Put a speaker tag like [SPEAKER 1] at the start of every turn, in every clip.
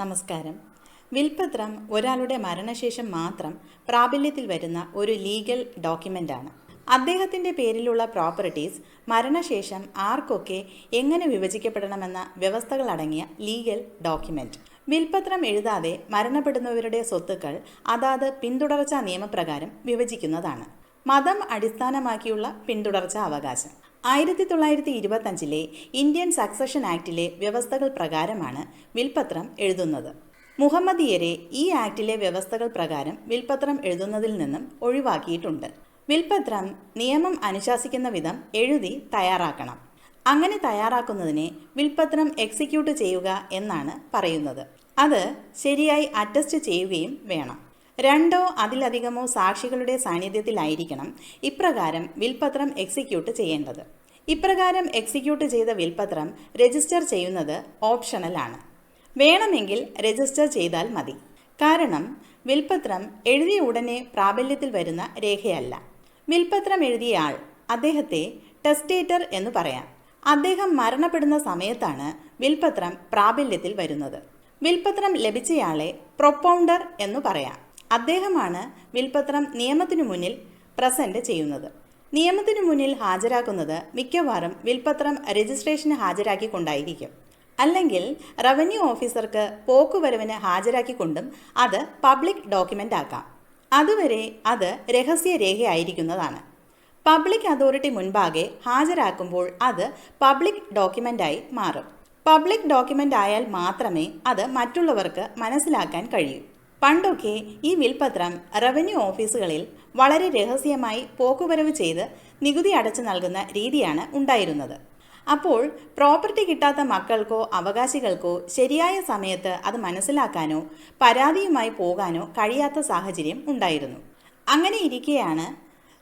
[SPEAKER 1] നമസ്കാരം. വിൽപത്രം ഒരാളുടെ മരണശേഷം മാത്രം പ്രാബല്യത്തിൽ വരുന്ന ഒരു ലീഗൽ ഡോക്യുമെന്റാണ് അദ്ദേഹത്തിന്റെ പേരിലുള്ള പ്രോപ്പർട്ടീസ് മരണശേഷം ആർക്കൊക്കെ എങ്ങനെ വിഭജിക്കപ്പെടണമെന്ന വ്യവസ്ഥകൾ അടങ്ങിയ ലീഗൽ ഡോക്യുമെന്റ് വിൽപത്രം എഴുതാതെ മരണപ്പെടുന്നവരുടെ സ്വത്തുക്കൾ അതാത് പിന്തുടർച്ചാ നിയമപ്രകാരം വിഭജിക്കുന്നതാണ്. മതം അടിസ്ഥാനമാക്കിയുള്ള പിന്തുടർച്ചാ അവകാശം. ആയിരത്തി തൊള്ളായിരത്തി ഇരുപത്തഞ്ചിലെ ഇന്ത്യൻ സക്സഷൻ ആക്ടിലെ വ്യവസ്ഥകൾ പ്രകാരമാണ് വിൽപത്രം എഴുതുന്നത്. മുഹമ്മദിയരെ ഈ ആക്ടിലെ വ്യവസ്ഥകൾ പ്രകാരം വിൽപത്രം എഴുതുന്നതിൽ നിന്നും ഒഴിവാക്കിയിട്ടുണ്ട്. വിൽപത്രം നിയമം അനുശാസിക്കുന്ന വിധം എഴുതി തയ്യാറാക്കണം. അങ്ങനെ തയ്യാറാക്കുന്നതിനെ വിൽപത്രം എക്സിക്യൂട്ട് ചെയ്യുക എന്നാണ് പറയുന്നത്. അത് ശരിയായി അറ്റസ്റ്റ് ചെയ്യുകയും വേണം. രണ്ടോ അതിലധികമോ സാക്ഷികളുടെ സാന്നിധ്യത്തിലായിരിക്കണം ഇപ്രകാരം വിൽപത്രം എക്സിക്യൂട്ട് ചെയ്യേണ്ടത്. ഇപ്രകാരം എക്സിക്യൂട്ട് ചെയ്ത വിൽപത്രം രജിസ്റ്റർ ചെയ്യുന്നത് ഓപ്ഷണലാണ് വേണമെങ്കിൽ രജിസ്റ്റർ ചെയ്താൽ മതി. കാരണം വിൽപത്രം എഴുതിയ ഉടനെ പ്രാബല്യത്തിൽ വരുന്ന രേഖയല്ല. വിൽപത്രം എഴുതിയ ആൾ അദ്ദേഹത്തെ ടെസ്റ്റേറ്റർ എന്ന് പറയാം. അദ്ദേഹം മരണപ്പെടുന്ന സമയത്താണ് വിൽപത്രം പ്രാബല്യത്തിൽ വരുന്നത്. വിൽപത്രം ലഭിച്ചയാളെ പ്രൊപ്പൗണ്ടർ എന്ന് പറയാം. അദ്ദേഹമാണ് വിൽപത്രം നിയമത്തിനു മുന്നിൽ പ്രസന്റ് ചെയ്യുന്നത്. നിയമത്തിനു മുന്നിൽ ഹാജരാക്കുന്നത് മിക്കവാറും വിൽപത്രം രജിസ്ട്രേഷന് ഹാജരാക്കിക്കൊണ്ടായിരിക്കും. അല്ലെങ്കിൽ റവന്യൂ ഓഫീസർക്ക് പോക്കുവരവിന് ഹാജരാക്കിക്കൊണ്ടും അത് പബ്ലിക് ഡോക്യുമെന്റ് ആക്കാം അതുവരെ അത് രഹസ്യ രേഖയായിരിക്കുന്നതാണ് പബ്ലിക് അതോറിറ്റി മുൻപാകെ ഹാജരാക്കുമ്പോൾ അത് പബ്ലിക് ഡോക്യുമെന്റായി മാറും. പബ്ലിക് ഡോക്യുമെന്റ് ആയാൽ മാത്രമേ അത് മറ്റുള്ളവർക്ക് മനസ്സിലാക്കാൻ കഴിയൂ. പണ്ടൊക്കെ ഈ വിൽപത്രം റവന്യൂ ഓഫീസുകളിൽ വളരെ രഹസ്യമായി പോക്കുവരവ് ചെയ്ത് നികുതി അടച്ചു നൽകുന്ന രീതിയാണ് ഉണ്ടായിരുന്നത്. അപ്പോൾ പ്രോപ്പർട്ടി കിട്ടാത്ത മക്കൾക്കോ അവകാശികൾക്കോ ശരിയായ സമയത്ത് അത് മനസ്സിലാക്കാനോ പരാതിയുമായി പോകാനോ കഴിയാത്ത സാഹചര്യം ഉണ്ടായിരുന്നു. അങ്ങനെ ഇരിക്കെയാണ്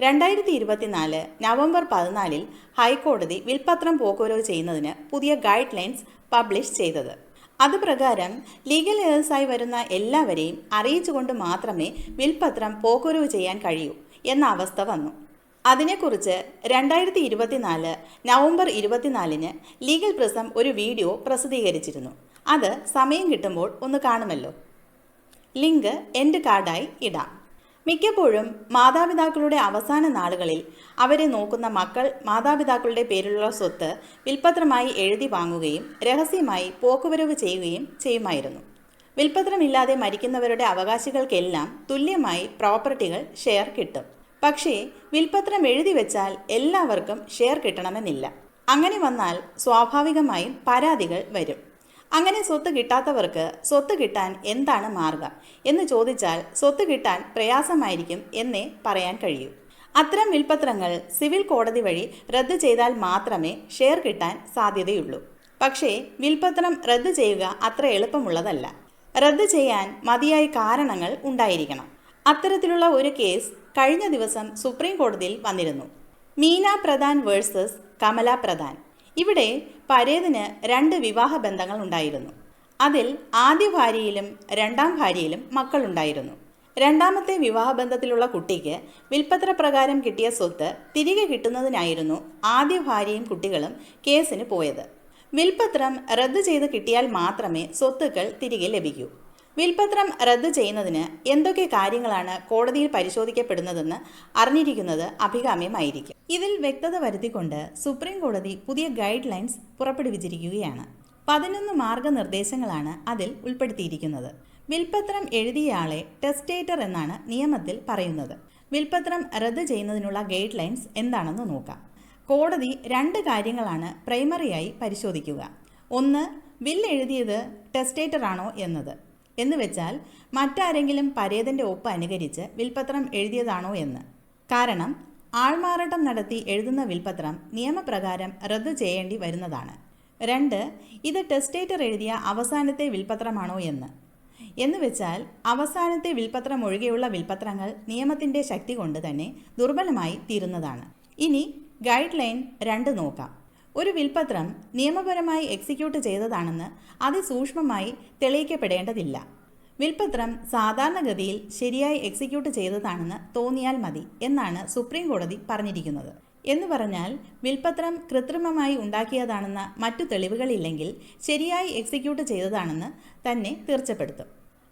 [SPEAKER 1] രണ്ടായിരത്തി ഇരുപത്തിനാല് നവംബർ പതിനാലിൽ ഹൈക്കോടതി വിൽപത്രം പോക്കുവരവ് ചെയ്യുന്നതിന് പുതിയ ഗൈഡ് ലൈൻസ് പബ്ലിഷ് ചെയ്തത്. അതുപ്രകാരം ലീഗൽ ഏഴ്സായി വരുന്ന എല്ലാവരെയും അറിയിച്ചുകൊണ്ട് മാത്രമേ വിൽപത്രം പോക്കുരവ് ചെയ്യാൻ കഴിയൂ എന്ന അവസ്ഥ വന്നു. അതിനെക്കുറിച്ച് രണ്ടായിരത്തി ഇരുപത്തിനാല് നവംബർ ഇരുപത്തിനാലിന് ലീഗൽ പ്രസം ഒരു വീഡിയോ പ്രസിദ്ധീകരിച്ചിരുന്നു. അത് സമയം കിട്ടുമ്പോൾ ഒന്ന് കാണുമല്ലോ. ലിങ്ക് എന്റെ കാർഡായി ഇടാം. മിക്കപ്പോഴും മാതാപിതാക്കളുടെ അവസാന നാളുകളിൽ അവരെ നോക്കുന്ന മക്കൾ മാതാപിതാക്കളുടെ പേരിലുള്ള സ്വത്ത് വിൽപത്രമായി എഴുതി വാങ്ങുകയും രഹസ്യമായി പോക്കുവരവ് ചെയ്യുകയും ചെയ്യുമായിരുന്നു. വിൽപത്രമില്ലാതെ മരിക്കുന്നവരുടെ അവകാശികൾക്കെല്ലാം തുല്യമായി പ്രോപ്പർട്ടികൾ ഷെയർ കിട്ടും. പക്ഷേ വിൽപത്രം എഴുതി വെച്ചാൽ എല്ലാവർക്കും ഷെയർ കിട്ടണമെന്നില്ല. അങ്ങനെ വന്നാൽ സ്വാഭാവികമായും പരാതികൾ വരും. അങ്ങനെ സ്വത്ത് കിട്ടാത്തവർക്ക് സ്വത്ത് കിട്ടാൻ എന്താണ് മാർഗം? എന്ന് ചോദിച്ചാൽ സ്വത്ത് കിട്ടാൻ പ്രയാസമായിരിക്കും എന്നേ പറയാൻ കഴിയൂ. അത്തരം വിൽപത്രങ്ങൾ സിവിൽ കോടതി വഴി റദ്ദ് ചെയ്താൽ മാത്രമേ ഷെയർ കിട്ടാൻ സാധ്യതയുള്ളൂ. പക്ഷേ വിൽപത്രം റദ്ദ് ചെയ്യുക അത്ര എളുപ്പമുള്ളതല്ല. റദ്ദ് ചെയ്യാൻ മതിയായ കാരണങ്ങൾ ഉണ്ടായിരിക്കണം. അത്തരത്തിലുള്ള ഒരു കേസ് കഴിഞ്ഞ ദിവസം സുപ്രീം കോടതിയിൽ വന്നിരുന്നു. മീന പ്രധാൻ വേഴ്സസ് കമല പ്രധാൻ. ഇവിടെ പരേതിന് രണ്ട് വിവാഹ ബന്ധങ്ങൾ ഉണ്ടായിരുന്നു. അതിൽ ആദ്യ ഭാര്യയിലും രണ്ടാം ഭാര്യയിലും മക്കളുണ്ടായിരുന്നു. രണ്ടാമത്തെ വിവാഹബന്ധത്തിലുള്ള കുട്ടിക്ക് വിൽപ്പത്ര പ്രകാരം കിട്ടിയ സ്വത്ത് തിരികെ കിട്ടുന്നതിനായിരുന്നു ആദ്യ ഭാര്യയും കുട്ടികളും കേസിന് പോയത്. വിൽപ്പത്രം റദ്ദ് ചെയ്ത് കിട്ടിയാൽ മാത്രമേ സ്വത്തുക്കൾ തിരികെ ലഭിക്കൂ. വിൽപത്രം റദ്ദ് ചെയ്യുന്നതിന് എന്തൊക്കെ കാര്യങ്ങളാണ് കോടതിയിൽ പരിശോധിക്കപ്പെടുന്നതെന്ന് അറിഞ്ഞിരിക്കുന്നത് അഭികാമ്യമായിരിക്കും. ഇതിൽ വ്യക്തത വരുത്തിക്കൊണ്ട് സുപ്രീം കോടതി പുതിയ ഗൈഡ് ലൈൻസ് പുറപ്പെടുവിച്ചിരിക്കുകയാണ്. പതിനൊന്ന് മാർഗനിർദ്ദേശങ്ങളാണ് അതിൽ ഉൾപ്പെടുത്തിയിരിക്കുന്നത്. വിൽപത്രം എഴുതിയയാളെ ടെസ്റ്റേറ്റർ എന്നാണ് നിയമത്തിൽ പറയുന്നത്. വിൽപത്രം റദ്ദ് ചെയ്യുന്നതിനുള്ള ഗൈഡ് ലൈൻസ് എന്താണെന്ന് നോക്കാം. കോടതി രണ്ട് കാര്യങ്ങളാണ് പ്രൈമറിയായി പരിശോധിക്കുക. ഒന്ന് ടെസ്റ്റേറ്റർ ആണോ എന്നത്. എന്ന് വെച്ചാൽ മറ്റാരെങ്കിലും പരേതന്റെ ഒപ്പ് അനുകരിച്ച് വിൽപത്രം എഴുതിയതാണോ എന്ന്. കാരണം ആൾമാറാട്ടം നടത്തി എഴുതുന്ന വിൽപത്രം നിയമപ്രകാരം റദ്ദു ചെയ്യേണ്ടി വരുന്നതാണ്. രണ്ട് ഇത് ടെസ്റ്റേറ്റർ എഴുതിയ അവസാനത്തെ വിൽപത്രമാണോ എന്ന്. എന്ന് വെച്ചാൽ അവസാനത്തെ വിൽപത്രം ഒഴികെയുള്ള വിൽപത്രങ്ങൾ നിയമത്തിന്റെ ശക്തി കൊണ്ട് തന്നെ ദുർബലമായി തീരുന്നതാണ്. ഇനി ഗൈഡ് ലൈൻ രണ്ട് നോക്കാം. ഒരു വിൽപത്രം നിയമപരമായി എക്സിക്യൂട്ട് ചെയ്തതാണെന്ന് അതിസൂക്ഷ്മമായി തെളിയിക്കപ്പെടേണ്ടതില്ല. വിൽപത്രം സാധാരണഗതിയിൽ ശരിയായി എക്സിക്യൂട്ട് ചെയ്തതാണെന്ന് തോന്നിയാൽ മതി എന്നാണ് സുപ്രീം കോടതി പറഞ്ഞിരിക്കുന്നത്. എന്ന് പറഞ്ഞാൽ വിൽപത്രം കൃത്രിമമായി ഉണ്ടാക്കിയതാണെന്ന മറ്റു തെളിവുകളില്ലെങ്കിൽ ശരിയായി എക്സിക്യൂട്ട് ചെയ്തതാണെന്ന് തന്നെ തീർച്ചപ്പെടുത്തും.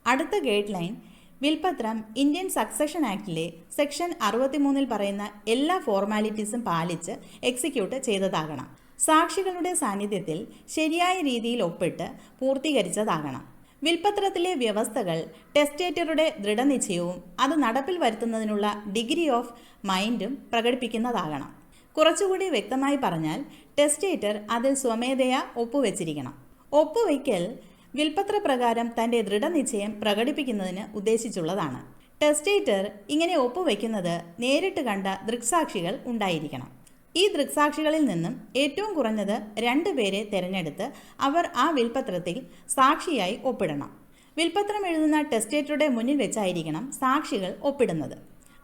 [SPEAKER 1] അടുത്ത ഗൈഡ് ലൈൻ വിൽപത്രം ഇന്ത്യൻ സക്സഷൻ ആക്ടിലെ സെക്ഷൻ അറുപത്തിമൂന്നിൽ പറയുന്ന എല്ലാ ഫോർമാലിറ്റീസും പാലിച്ച് എക്സിക്യൂട്ട് ചെയ്തതാകണം. സാക്ഷികളുടെ സാന്നിധ്യത്തിൽ ശരിയായ രീതിയിൽ ഒപ്പിട്ട് പൂർത്തീകരിച്ചതാകണം. വിൽപ്പത്രത്തിലെ വ്യവസ്ഥകൾ ടെസ്റ്റേറ്ററുടെ ദൃഢനിശ്ചയവും അത് നടപ്പിൽ വരുത്തുന്നതിനുള്ള ഡിഗ്രി ഓഫ് മൈൻഡും പ്രകടിപ്പിക്കുന്നതാകണം. കുറച്ചുകൂടി വ്യക്തമായി പറഞ്ഞാൽ ടെസ്റ്റേറ്റർ അതിൽ സ്വമേധയാ ഒപ്പുവെച്ചിരിക്കണം. ഒപ്പുവയ്ക്കൽ വിൽപ്പത്ര പ്രകാരം തന്റെ ദൃഢനിശ്ചയം പ്രകടിപ്പിക്കുന്നതിന് ഉദ്ദേശിച്ചുള്ളതാണ്. ടെസ്റ്റേറ്റർ ഇങ്ങനെ ഒപ്പുവെക്കുന്നത് നേരിട്ട് കണ്ട ദൃക്സാക്ഷികൾ ഉണ്ടായിരിക്കണം. ഈ ദൃക്സാക്ഷികളിൽ നിന്നും ഏറ്റവും കുറഞ്ഞത് രണ്ട് പേരെ തിരഞ്ഞെടുത്ത് അവർ ആ വിൽപത്രത്തിൽ സാക്ഷിയായി ഒപ്പിടണം. വിൽപ്പത്രം എഴുതുന്ന ടെസ്റ്റേറ്ററുടെ മുന്നിൽ വെച്ചായിരിക്കണം സാക്ഷികൾ ഒപ്പിടുന്നത്.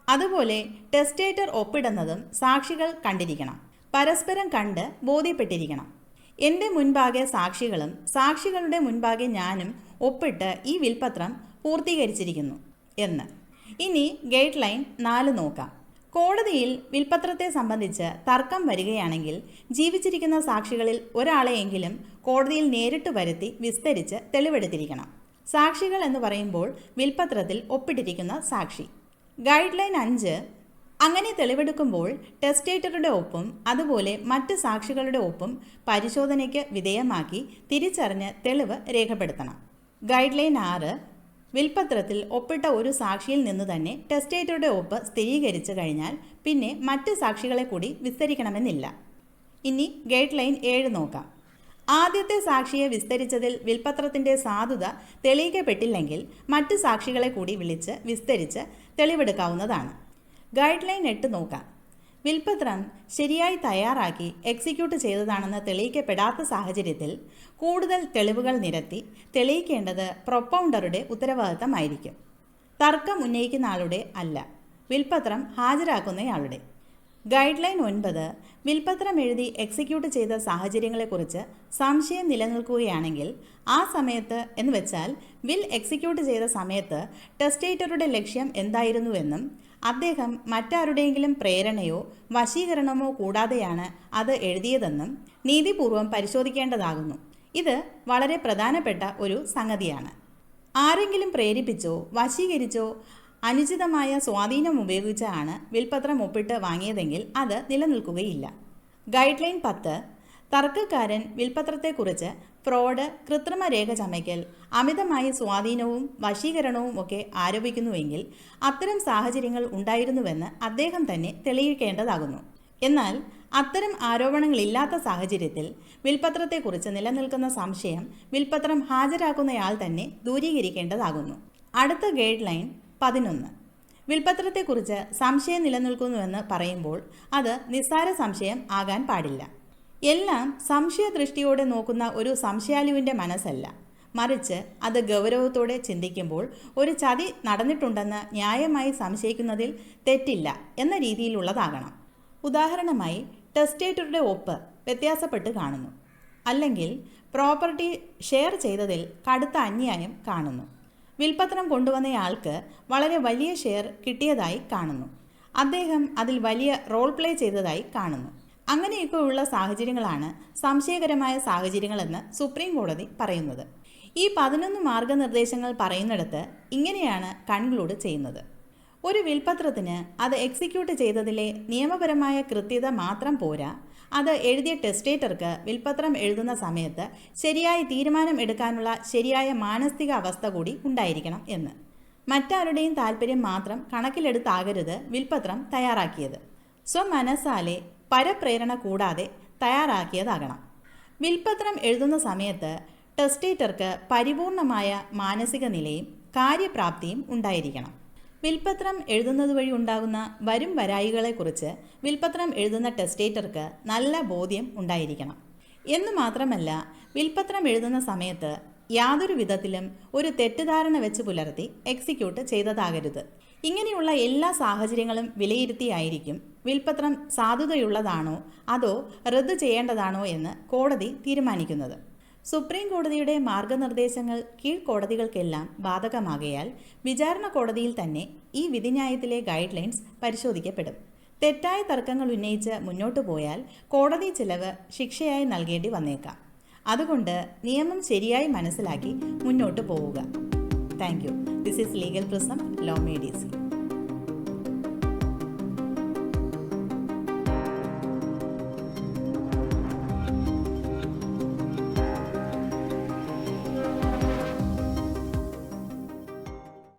[SPEAKER 1] അതുപോലെ ടെസ്റ്റേറ്റർ ഒപ്പിടുന്നതും സാക്ഷികൾ കണ്ടിരിക്കണം. പരസ്പരം കണ്ട് ബോധ്യപ്പെട്ടിരിക്കണം. എന്റെ മുൻപാകെ സാക്ഷികളും സാക്ഷികളുടെ മുൻപാകെ ഞാനും ഒപ്പിട്ട് ഈ വിൽപ്പത്രം പൂർത്തീകരിച്ചിരിക്കുന്നു എന്ന്. ഇനി ഗൈഡ് ലൈൻ നാല് നോക്കാം. കോടതിയിൽ വിൽപ്പത്രത്തെ സംബന്ധിച്ച് തർക്കം വരികയാണെങ്കിൽ ജീവിച്ചിരിക്കുന്ന സാക്ഷികളിൽ ഒരാളെയെങ്കിലും കോടതിയിൽ നേരിട്ട് വരുത്തി വിസ്തരിച്ച് തെളിവെടുത്തിരിക്കണം. സാക്ഷികൾ എന്ന് പറയുമ്പോൾ വിൽപ്പത്രത്തിൽ ഒപ്പിട്ടിരിക്കുന്ന സാക്ഷി. ഗൈഡ് ലൈൻ അഞ്ച് അങ്ങനെ തെളിവെടുക്കുമ്പോൾ ടെസ്റ്റേറ്ററുടെ ഒപ്പും അതുപോലെ മറ്റ് സാക്ഷികളുടെ ഒപ്പും പരിശോധനയ്ക്ക് വിധേയമാക്കി തിരിച്ചറിഞ്ഞ് തെളിവ് രേഖപ്പെടുത്തണം. ഗൈഡ് ലൈൻ ആറ് വിൽപത്രത്തിൽ ഒപ്പിട്ട ഒരു സാക്ഷിയിൽ നിന്ന് തന്നെ ടെസ്റ്റേറ്ററുടെ ഒപ്പ് സ്ഥിരീകരിച്ചു കഴിഞ്ഞാൽ പിന്നെ മറ്റ് സാക്ഷികളെ കൂടി വിസ്തരിക്കണമെന്നില്ല. ഇനി ഗൈഡ് ലൈൻ ഏഴ് നോക്കാം. ആദ്യത്തെ സാക്ഷിയെ വിസ്തരിച്ചതിൽ വിൽപത്രത്തിന്റെ സാധുത തെളിയിക്കപ്പെട്ടില്ലെങ്കിൽ മറ്റ് സാക്ഷികളെ കൂടി വിളിച്ച് വിസ്തരിച്ച് തെളിവെടുക്കാവുന്നതാണ്. ഗൈഡ് ലൈൻ എട്ട് നോക്കാം. വിൽപത്രം ശരിയായി തയ്യാറാക്കി എക്സിക്യൂട്ട് ചെയ്തതാണെന്ന് തെളിയിക്കപ്പെടാത്ത സാഹചര്യത്തിൽ കൂടുതൽ തെളിവുകൾ നിരത്തി തെളിയിക്കേണ്ടത് പ്രൊപ്പൗണ്ടറുടെ ഉത്തരവാദിത്തമായിരിക്കും. തർക്കം ഉന്നയിക്കുന്ന ആളുടെ അല്ല വിൽപത്രം ഹാജരാക്കുന്നയാളുടെ. ഗൈഡ് ലൈൻ ഒൻപത് വിൽപത്രം എഴുതി എക്സിക്യൂട്ട് ചെയ്ത സാഹചര്യങ്ങളെക്കുറിച്ച് സംശയം നിലനിൽക്കുകയാണെങ്കിൽ ആ സമയത്ത് എന്ന് വെച്ചാൽ വിൽ എക്സിക്യൂട്ട് ചെയ്ത സമയത്ത് ടെസ്റ്റേറ്ററുടെ ലക്ഷ്യം എന്തായിരുന്നുവെന്നും അദ്ദേഹം മറ്റാരുടെയെങ്കിലും പ്രേരണയോ വശീകരണമോ കൂടാതെയാണ് അത് എഴുതിയതെന്നും നീതിപൂർവം പരിശോധിക്കേണ്ടതാകുന്നു. ഇത് വളരെ പ്രധാനപ്പെട്ട ഒരു സംഗതിയാണ്. ആരെങ്കിലും പ്രേരിപ്പിച്ചോ വശീകരിച്ചോ അനുചിതമായ സ്വാധീനം ഉപയോഗിച്ചാണ് വിൽപത്രം ഒപ്പിട്ട് വാങ്ങിയതെങ്കിൽ അത് നിലനിൽക്കുകയില്ല. ഗൈഡ് ലൈൻ പത്ത് തർക്കക്കാരൻ വിൽപത്രത്തെക്കുറിച്ച് ഫ്രോഡ് കൃത്രിമ രേഖ ചമയ്ക്കൽ അമിതമായ സ്വാധീനവും വശീകരണവും ഒക്കെ ആരോപിക്കുന്നുവെങ്കിൽ അത്തരം സാഹചര്യങ്ങൾ ഉണ്ടായിരുന്നുവെന്ന് അദ്ദേഹം തന്നെ തെളിയിക്കേണ്ടതാകുന്നു. എന്നാൽ അത്തരം ആരോപണങ്ങളില്ലാത്ത സാഹചര്യത്തിൽ വിൽപത്രത്തെക്കുറിച്ച് നിലനിൽക്കുന്ന സംശയം വിൽപത്രം ഹാജരാക്കുന്നയാൾ തന്നെ ദൂരീകരിക്കേണ്ടതാകുന്നു. അടുത്ത ഗൈഡ് ലൈൻ പതിനൊന്ന്. വിൽപത്രത്തെക്കുറിച്ച് സംശയം നിലനിൽക്കുന്നുവെന്ന് പറയുമ്പോൾ അത് നിസ്സാര സംശയം ആകാൻ പാടില്ല. എല്ലാം സംശയദൃഷ്ടിയോടെ നോക്കുന്ന ഒരു സംശയാലുവിന്റെ മനസ്സല്ല. മറിച്ച് അത് ഗൗരവത്തോടെ ചിന്തിക്കുമ്പോൾ ഒരു ചതി നടന്നിട്ടുണ്ടെന്ന് ന്യായമായി സംശയിക്കുന്നതിൽ തെറ്റില്ല എന്ന രീതിയിലുള്ളതാകണം. ഉദാഹരണമായി ടെസ്റ്റേറ്ററുടെ ഒപ്പ് വ്യത്യാസപ്പെട്ട് കാണുന്നു. അല്ലെങ്കിൽ പ്രോപ്പർട്ടി ഷെയർ ചെയ്തതിൽ കടുത്ത അന്യായം കാണുന്നു. വിൽപത്രം കൊണ്ടുവന്നയാൾക്ക് വളരെ വലിയ ഷെയർ കിട്ടിയതായി കാണുന്നു. അദ്ദേഹം അതിൽ വലിയ റോൾ പ്ലേ ചെയ്തതായി കാണുന്നു. അങ്ങനെയൊക്കെയുള്ള സാഹചര്യങ്ങളാണ് സംശയകരമായ സാഹചര്യങ്ങളെന്ന് സുപ്രീം കോടതി പറയുന്നത്. ഈ പതിനൊന്ന് മാർഗനിർദ്ദേശങ്ങൾ പറയുന്നിടത്ത് ഇങ്ങനെയാണ് കൺക്ലൂഡ് ചെയ്യുന്നത്. ഒരു വിൽപത്രത്തിന് അത് എക്സിക്യൂട്ട് ചെയ്തതിലെ നിയമപരമായ കൃത്യത മാത്രം പോരാ അത് എഴുതിയ ടെസ്റ്റേറ്റർക്ക് വിൽപത്രം എഴുതുന്ന സമയത്ത് ശരിയായ തീരുമാനം എടുക്കാനുള്ള ശരിയായ മാനസിക അവസ്ഥ കൂടി ഉണ്ടായിരിക്കണം എന്ന്. മറ്റാരുടെയും താല്പര്യം മാത്രം കണക്കിലെടുത്താകരുത് വിൽപത്രം തയ്യാറാക്കിയത്. സ്വമനസാലെ പരപ്രേരണ കൂടാതെ തയ്യാറാക്കിയതാകണം. വിൽപ്പത്രം എഴുതുന്ന സമയത്ത് ടെസ്റ്റേറ്റർക്ക് പരിപൂർണമായ മാനസിക നിലയും കാര്യപ്രാപ്തിയും ഉണ്ടായിരിക്കണം. വിൽപ്പത്രം എഴുതുന്നത് വഴി ഉണ്ടാകുന്ന വരും വരായികളെക്കുറിച്ച് വിൽപ്പത്രം എഴുതുന്ന ടെസ്റ്റേറ്റർക്ക് നല്ല ബോധ്യം ഉണ്ടായിരിക്കണം. എന്നു മാത്രമല്ല വിൽപ്പത്രം എഴുതുന്ന സമയത്ത് യാതൊരു വിധത്തിലും ഒരു തെറ്റിദ്ധാരണ വെച്ച് പുലർത്തി എക്സിക്യൂട്ട് ചെയ്തതാകരുത്. ഇങ്ങനെയുള്ള എല്ലാ സാഹചര്യങ്ങളും വിലയിരുത്തിയായിരിക്കും. വിൽപ്പത്രം സാധുതയുള്ളതാണോ? അതോ റദ്ദു ചെയ്യേണ്ടതാണോ എന്ന് കോടതി തീരുമാനിക്കുന്നത്. സുപ്രീം കോടതിയുടെ മാർഗനിർദ്ദേശങ്ങൾ കീഴ്ക്കോടതികൾക്കെല്ലാം ബാധകമാകയാൽ വിചാരണ കോടതിയിൽ തന്നെ ഈ വിധിന്യായത്തിലെ ഗൈഡ് ലൈൻസ് പരിശോധിക്കപ്പെടും. തെറ്റായ തർക്കങ്ങൾ ഉന്നയിച്ച് മുന്നോട്ടു പോയാൽ കോടതി ചിലവ് ശിക്ഷയായി നൽകേണ്ടി വന്നേക്കാം. അതുകൊണ്ട് നിയമം ശരിയായി മനസ്സിലാക്കി മുന്നോട്ടു പോവുക. Thank you. This is Legal Prism Law Medicine.